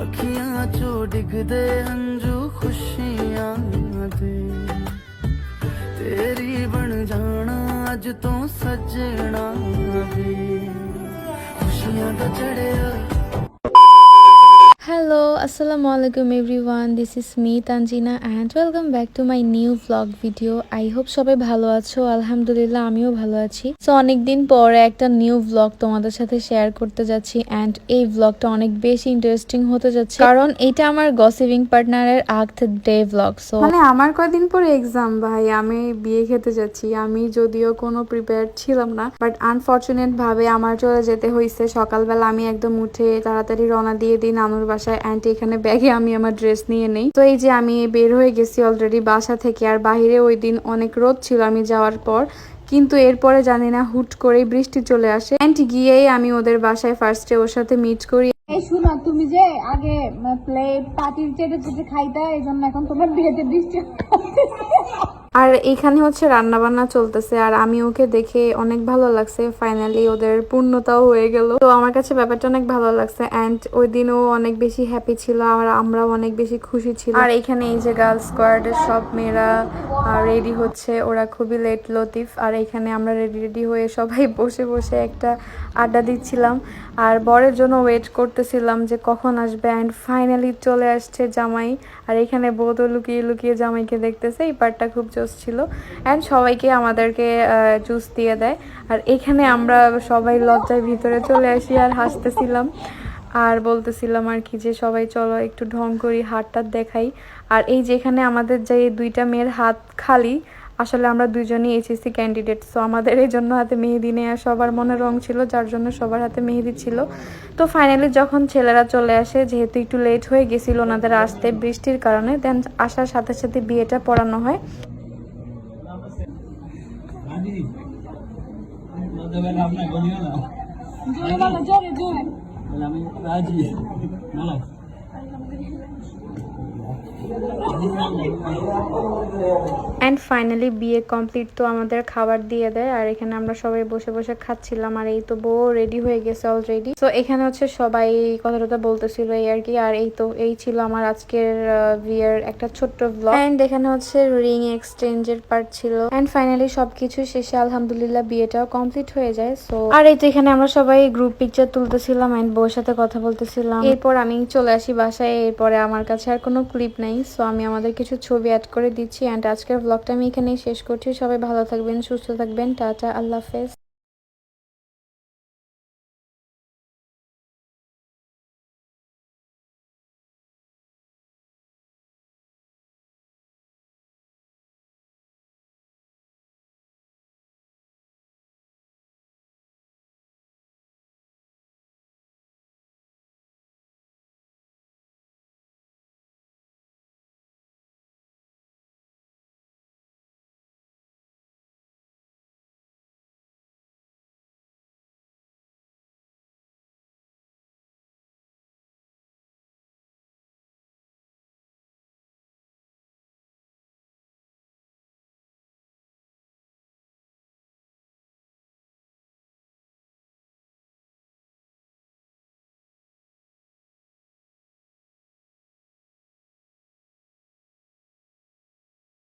ਅੱਖੀਆਂ ਚੋਂ ਡਿੱਗਦੇ ਹੰਝੂ ਖੁਸ਼ੀਆਂ ਦੇ। ਤੇਰੀ ਬਣ ਜਾਣਾ ਅੱਜ ਤੋਂ ਸੱਜਣਾ ਵੀ ਖੁਸ਼ੀਆਂ ਦਾ ਚੜਿਆ আসসালামু আলাইকুম everyone this is me Tanjina and welcome back to my new blog video I hope সবাই ভালো আছো। আলহামদুলিল্লাহ, আমিও ভালো আছি। সো অনেকদিন পরে একটা নিউ ব্লগ তোমাদের সাথে শেয়ার করতে যাচ্ছি অ্যান্ড এই ভ্লগটা অনেক বেশি ইন্টারেস্টিং হতে যাচ্ছে। কারণ এটা আমার গসিভিং পার্টনারের আর্থ ডে ভ্লগ সো মানে আমার কয়দিন পরে এক্সাম ভাই? আমি বিয়ে খেতে যাচ্ছি। আমি যদিও কোনো প্রিপেয়ার ছিলাম না বাট আনফর্চুনেট ভাবে আমার চলে যেতে হয়েছে সকালবেলা আমি একদম উঠে তাড়াতাড়ি রওনা দিয়ে দিই নানুর বাসায়। অ্যান্ড এখানে ব্যাগে আমি আমার ড্রেস নিয়ে নেই। তো এই যে আমি বের হয়ে গেছি অলরেডি বাসা থেকে, আর বাহিরে ওই দিন অনেক রোদ ছিল আমি যাওয়ার পর। কিন্তু এরপরে জানি না, হুট করে বৃষ্টি চলে আসে। অ্যান্ড গিয়েই আমি ওদের বাসায় ফার্স্টে ওর সাথে মিট করি। এই শোনো, তুমি যে আগে প্লেট পাটির চেটে চেটে খাইতা এই জন্য এখন তোমার বিয়েতে বৃষ্টি আর এখানে হচ্ছে রান্না বান্না চলতেছে, আর আমি ওকে দেখে অনেক ভালো লাগছে। ফাইনালি ওদের পূর্ণতাও হয়ে গেল। তো আমার কাছে ব্যাপারটা অনেক ভালো লাগছে অ্যান্ড ওই দিনও অনেক বেশি হ্যাপি ছিল, আর আমরাও অনেক বেশি খুশি ছিল আর এখানে এই যে গার্লস স্কোয়াডের সব মেয়েরা রেডি হচ্ছে। ওরা খুবই লেট লতিফ, আর এখানে আমরা রেডি রেডি হয়ে সবাই বসে বসে একটা আড্ডা দিচ্ছিলাম। আর বরের জন্য ওয়েট করতেছিলাম যে কখন আসবে অ্যান্ড ফাইনালি চলে আসছে জামাই। আর এখানে বউতো লুকিয়ে লুকিয়ে জামাইকে দেখতেছে, এই পার্টটা খুব জোস ছিল। অ্যান্ড সবাইকে আমাদেরকে জুস দিয়ে দেয়। আর এখানে আমরা সবাই লজ্জায় ভিতরে চলে আসি আর হাসতেছিলাম। আর বলতেছিলাম আর কি যে, সবাই চলো একটু ঢং করি, হাতটা দেখাই। আর এই যেখানে আমাদের যে দুইটা মেয়ের হাত খালি, আসলে আমরা দুইজনই এইচএসসি ক্যান্ডিডেট সো আমাদের এই জন্য হাতে মেহেদি নেওয়া সবার মনে রং ছিল, যার জন্য সবার হাতে মেহেদি ছিল। তো ফাইনালি যখন ছেলেরা চলে আসে, যেহেতু একটু লেট হয়ে গেছিল ওনাদের আসতে বৃষ্টির কারণে দেন আসার সাথে সাথে বিয়েটা পড়ানো হয়। জোরে বলো জোরে। জোরে আমি রাজি। বলো। অ্যান্ড ফাইনালি বিয়ে কমপ্লিট তো আমাদের খাবার দিয়ে দেয়। আর এখানে আমরা সবাই বসে বসে খাচ্ছিলাম, আর এই তো বউ রেডি হয়ে গেছে অলরেডি তো এখানে হচ্ছে সবাই কথা টথা বলতেছিল এই আর কি। আর এই তো, এই ছিল আমার আজকের বিয়ের একটা ছোট্ট ব্লগ অ্যান্ড এখানে হচ্ছে রিং এক্সচেঞ্জের পার্ট ছিল। অ্যান্ড ফাইনালি সবকিছু শেষে আলহামদুলিল্লাহ বিয়েটাও কমপ্লিট হয়ে যায়। সো আর এই তো এখানে আমরা সবাই গ্রুপ পিকচার তুলতেছিলাম অ্যান্ড বউর সাথে কথা বলতেছিলাম। এরপর আমি চলে আসি বাসায়, এরপরে আমার কাছে আর কোনো ক্লিপ নাই। সো আমি আমাদের কিছু ছবি অ্যাড করে দিচ্ছি অ্যান্ড আজকের ব্লগটা আমি এখানেই শেষ করছি। সবাই ভালো থাকবেন, সুস্থ থাকবেন। টাটা, আল্লাহ হাফেজ।